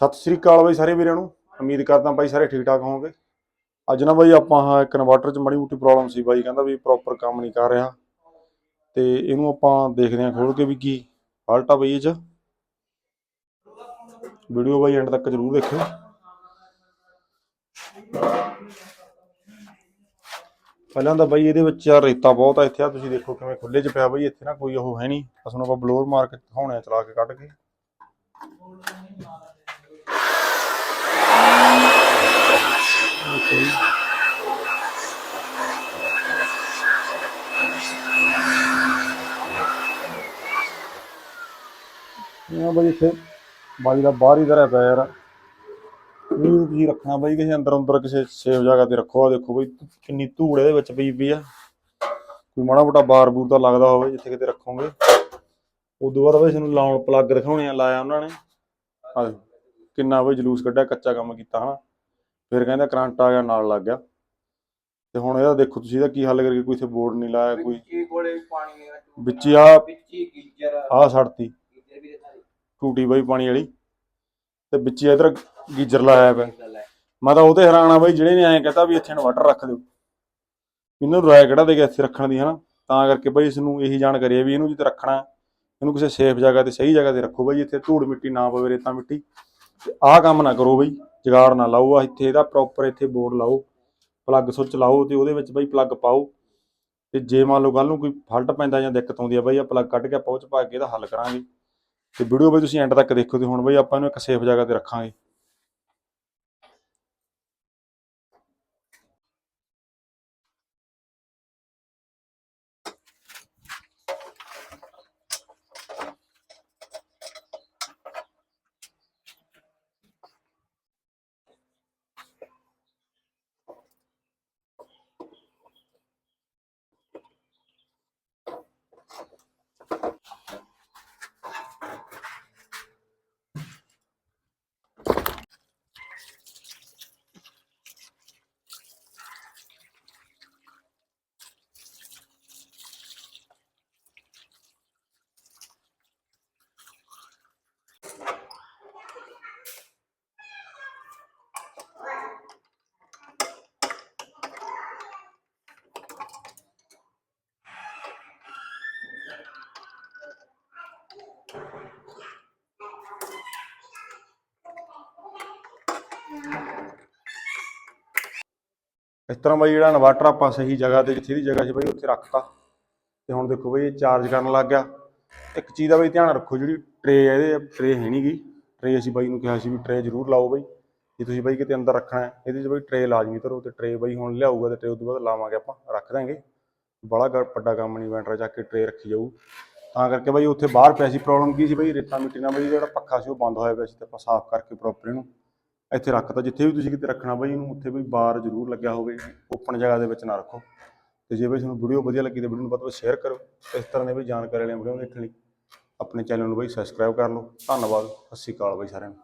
ਸਤਿ ਸ੍ਰੀ ਅਕਾਲ ਬਾਈ ਸਾਰੇ ਵੀਰਾਂ ਨੂੰ। ਉਮੀਦ ਕਰਦਾ ਬਾਈ ਸਾਰੇ ਠੀਕ ਠਾਕ ਹੋਵੋਗੇ। ਅੱਜ ਨਾ ਬਾਈ ਆਪਾਂ ਆਹ ਇੱਕ 'ਚ ਮਾੜੀ ਮੋਟੀ ਪ੍ਰੋਬਲਮ ਸੀ ਬਾਈ, ਕਹਿੰਦਾ ਵੀ ਪ੍ਰੋਪਰ ਕੰਮ ਨਹੀਂ ਕਰ ਰਿਹਾ। ਤੇ ਇਹਨੂੰ ਆਪਾਂ ਦੇਖਦੇ ਹਾਂ ਖੋਲ ਕੇ ਵੀ ਕੀ ਫਾਲਟ ਆ ਬਾਈ ਇਹ 'ਚ। ਵੀਡੀਓ ਬਾਈ ਐਂਡ ਤੱਕ ਜ਼ਰੂਰ ਦੇਖਿਓ। ਪਹਿਲਾਂ ਤਾਂ ਬਾਈ ਇਹਦੇ ਵਿੱਚ ਯਾਰ ਰੇਤਾ ਬਹੁਤ ਆ ਇੱਥੇ ਆ, ਤੁਸੀਂ ਦੇਖੋ ਕਿਵੇਂ ਖੁੱਲੇ 'ਚ ਪਿਆ ਬਾਈ, ਇੱਥੇ ਨਾ ਕੋਈ ਉਹ ਹੈ ਨਹੀਂ। ਬਸ ਆਪਾਂ ਬਲੋਰ ਮਾਰ ਕੇ ਦਿਖਾਉਣੇ ਚਲਾ ਕੇ ਕੱਢ ਕੇ। ਇਹ ਬਾਈ ਇੱਥੇ? ਬਾਈ ਦਾ ਬਾਹਰ ਹੀ ਧਰਿਆ ਪਿਆ ਯਾਰ। ਇਹ ਤੁਸੀਂ ਰੱਖਣਾ ਬਾਈ? ਕਿਸੇ ਅੰਦਰ ਅੰਦਰ ਕਿਸੇ ਸੇਫ ਜਗ੍ਹਾ ਤੇ ਰੱਖੋ। ਆ ਦੇਖੋ ਬਾਈ ਕਿੰਨੀ ਧੂੜ ਇਹਦੇ ਵਿੱਚ ਪਈ ਪਈ ਆ। ਕੋਈ ਮਾੜਾ ਮੋਟਾ ਬਾਰ ਬੂਰ ਤਾਂ ਲੱਗਦਾ ਹੋਵੇ ਜਿੱਥੇ ਕਿਤੇ ਰੱਖੋਗੇ। ਉਦੋਂ ਬਾਅਦ ਬਾਈ ਤੁਹਾਨੂੰ ਲਾਉਣ ਪਲੱਗ ਦਿਖਾਉਣੇ ਆ ਲਾਇਆ ਉਹਨਾਂ ਨੇ। ਆ ਕਿੰਨਾ ਬਾਈ ਜਲੂਸ ਕੱਢਿਆ ਕੱਚਾ ਕੰਮ ਕੀਤਾ ਹਨਾ। ਫਿਰ ਕਹਿੰਦਾ ਕਰੰਟ ਆ ਗਿਆ ਨਾਲ ਲੱਗ ਗਿਆ। ਤੇ ਹੁਣ ਇਹਦਾ ਦੇਖੋ ਤੁਸੀਂ ਇਹਦਾ ਕੀ ਹੱਲ ਕਰਕੇ ਕੋਈ ਇੱਥੇ ਬੋਰਡ ਨਹੀਂ ਲਾਇਆ ਕੋਈ ਵਿੱਚੀ ਕੋਲੇ ਪਾਣੀ ਵਿੱਚ ਆ ਵਿੱਚੀ ਗੀਜਰ ਦਿਖਾ ਦੇ ਟੂਟੀ ਬਾਈ ਪਾਣੀ ਵਾਲੀ ਤੇ ਵਿੱਚ ਹੀ ਇਧਰ ਗੀਜ਼ਰ ਲਾਇਆ ਪਿਆ। ਮੈਂ ਤਾਂ ਉਹ ਤੇ ਹੈਰਾਨ ਆ ਬਾਈ, ਜਿਹੜੇ ਨੇ ਐਂ ਕਹਤਾ ਵੀ ਇੱਥੇ ਇਨਵਰਟਰ ਰੱਖ ਦਿਓ। ਇਹਨਾਂ ਨੂੰ ਰਾਇ ਕਿਹੜਾ ਦੇ ਗਿਆ ਇੱਥੇ ਰੱਖਣ ਦੀ, ਹਨਾ? ਤਾਂ ਕਰਕੇ ਬਾਈ ਇਸ ਨੂੰ ਇਹੀ ਜਾਣਕਾਰੀ ਹੈ ਵੀ ਇਹਨੂੰ ਜਿੱਥੇ ਰੱਖਣਾ, ਇਹਨੂੰ ਕਿਸੇ ਸੇਫ ਜਗ੍ਹਾ ਤੇ, ਸਹੀ ਜਗ੍ਹਾ ਤੇ ਰੱਖੋ ਬਾਈ ਇੱਥੇ ਧੂੜ ਮਿੱਟੀ ਨਾ ਪਵੇ, ਰੇਤਾ ਮਿੱਟੀ। ਤੇ ਆਹ ਕੰਮ ਨਾ ਕਰੋ ਬਾਈ, ਜਗਾੜ ਨਾ ਲਾਓ ਆ ਇੱਥੇ ਇਹਦਾ ਪ੍ਰੋਪਰ ਇੱਥੇ ਬੋਰਡ ਲਾਓ ਪਲੱਗ ਸੁੱਚ ਲਾਓ ਤੇ ਉਹਦੇ ਵਿੱਚ ਬਾਈ ਪਲੱਗ ਪਾਓ। ਤੇ ਜੇ ਮੰਨ ਲਓ ਕੱਲ ਨੂੰ ਕੋਈ ਫਲਟ ਪੈਂਦਾ ਜਾਂ ਦਿੱਕਤ ਆਉਂਦੀ ਆ ਬਾਈ ਆ ਪਲੱਗ ਕੱਢ ਕੇ ਪਹੁੰਚ ਪਾ ਕੇ ਇਹਦਾ ਹੱਲ ਕਰਾਂਗੇ। ਤੇ ਵੀਡੀਓ ਬਾਈ ਤੁਸੀਂ ਐਂਡ ਤੱਕ ਦੇਖੋ ਤੇ ਹੁਣ ਬਾਈ ਆਪਾਂ ਇਹਨੂੰ ਇੱਕ ਸੇਫ ਜਗ੍ਹਾ ਤੇ ਰੱਖਾਂਗੇ। ਇਸ ਤਰ੍ਹਾਂ ਬਾਈ ਜਿਹੜਾ ਇਨਵਰਟਰ ਆਪਾਂ ਸਹੀ ਜਗ੍ਹਾ ਤੇ ਜਿੱਥੇ ਦੀ ਜਗ੍ਹਾ ਸੀ ਬਾਈ ਉੱਥੇ ਰੱਖਤਾ। ਤੇ ਹੁਣ ਦੇਖੋ ਬਾਈ ਇਹ ਚਾਰਜ ਕਰਨ ਲੱਗ ਗਿਆ। ਇੱਕ ਚੀਜ਼ ਦਾ ਬਾਈ ਧਿਆਨ ਰੱਖੋ, ਜਿਹੜੀ ਟਰੇ ਹੈ ਇਹਦੇ ਟਰੇ ਹੈ ਨਹੀਂਗੀ ਟਰੇ ਅਸੀਂ ਬਾਈ ਨੂੰ ਕਿਹਾ ਸੀ ਵੀ ਟਰੇ ਜ਼ਰੂਰ ਲਾਓ ਬਾਈ। ਜੇ ਤੁਸੀਂ ਬਾਈ ਕਿਤੇ ਅੰਦਰ ਰੱਖਣਾ ਹੈ, ਇਹਦੇ 'ਚ ਬਾਈ ਟਰੇ ਲਾਜ਼ਮੀ ਧਰੋ ਤੇ ਟਰੇ ਬਾਈ ਹੁਣ ਲਿਆਊਗਾ ਤੇ ਟਰੇ ਉਸ ਤੋਂ ਬਾਅਦ ਲਾਵਾਂਗੇ ਆਪਾਂ, ਰੱਖ ਦਾਂਗੇ। ਬੜਾ ਵੱਡਾ ਕੰਮ ਨਹੀਂ ਇਨਵਰਟਰ ਚੱਕ ਕੇ ਟਰੇ ਰੱਖੀ ਜਾਊ। ਤਾਂ ਕਰਕੇ ਬਾਈ ਉੱਥੇ ਬਾਹਰ ਪਿਆ ਸੀ ਪ੍ਰੋਬਲਮ ਕੀ ਸੀ ਬਾਈ? ਰੇਤਾ ਮਿੱਟੀ ਨਾਲ ਬਾਈ ਜਿਹੜਾ ਪੱਖਾ ਸੀ ਉਹ ਬੰਦ ਹੋਇਆ ਪਿਆ ਸੀ ਤੇ ਆਪਾਂ ਸਾਫ਼ ਕਰਕੇ ਪ੍ਰੋਪਰ ਇਹਨੂੰ ਇੱਥੇ ਰੱਖਤਾ, ਜਿੱਥੇ ਵੀ ਤੁਸੀਂ ਕਿਤੇ ਰੱਖਣਾ ਬਾਈ ਇਹਨੂੰ, ਉੱਥੇ ਬਈ ਬਾਰ ਜ਼ਰੂਰ ਲੱਗਿਆ ਹੋਵੇ ਓਪਨ ਜਗ੍ਹਾ ਦੇ ਵਿੱਚ ਨਾ ਰੱਖੋ। ਤੇ ਜੇ ਬਈ ਤੁਹਾਨੂੰ ਵੀਡੀਓ ਵਧੀਆ ਲੱਗੀ ਤਾਂ ਵੀਡੀਓ ਨੂੰ ਵੱਧ ਤੋਂ ਵੱਧ ਸ਼ੇਅਰ ਕਰੋ। ਇਸ ਤਰ੍ਹਾਂ ਦੇ ਵੀ ਜਾਣਕਾਰੀ ਵਾਲੀਆਂ ਵੀਡੀਓ ਦੇਖਣ ਲਈ ਆਪਣੇ ਚੈਨਲ ਨੂੰ ਬਈ ਸਬਸਕ੍ਰਾਈਬ ਕਰ ਲਓ। ਧੰਨਵਾਦ, ਸਤਿ ਸ਼੍ਰੀ ਅਕਾਲ ਬਾਈ ਸਾਰਿਆਂ ਨੂੰ।